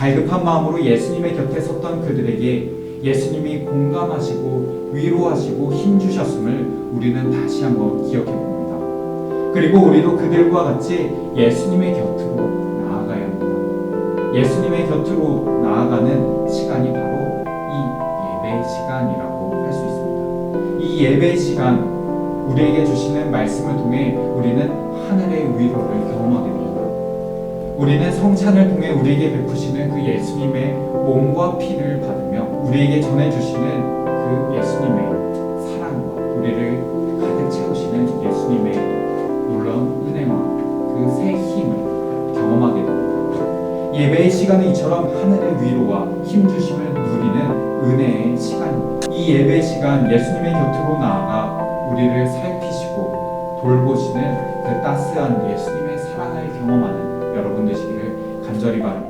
갈급한 마음으로 예수님의 곁에 섰던 그들에게 예수님이 공감하시고 위로하시고 힘주셨음을 우리는 다시 한번 기억해 봅니다. 그리고 우리도 그들과 같이 예수님의 곁으로 나아가야 합니다. 예수님의 곁으로 나아가는 시간이 바로 이 예배 시간이라고 할 수 있습니다. 이 예배 시간 우리에게 주시는 말씀을 통해 우리는 하늘의 위로를 경험하게 됩니다. 우리는 성찬을 통해 우리에게 베푸시는 그 예수님의 몸과 피를 받으며 우리에게 전해주시는 그 예수님의 사랑과 우리를 가득 채우시는 예수님의 놀라운 은혜와 그 새 힘을 경험하게 됩니다. 예배의 시간은 이처럼 하늘의 위로와 힘주심을 누리는 은혜의 시간입니다. 이 예배 시간 예수님의 곁으로 나아가 우리를 살피시고 돌보시는 그 따스한 예수님의 사랑을 경험 하는 여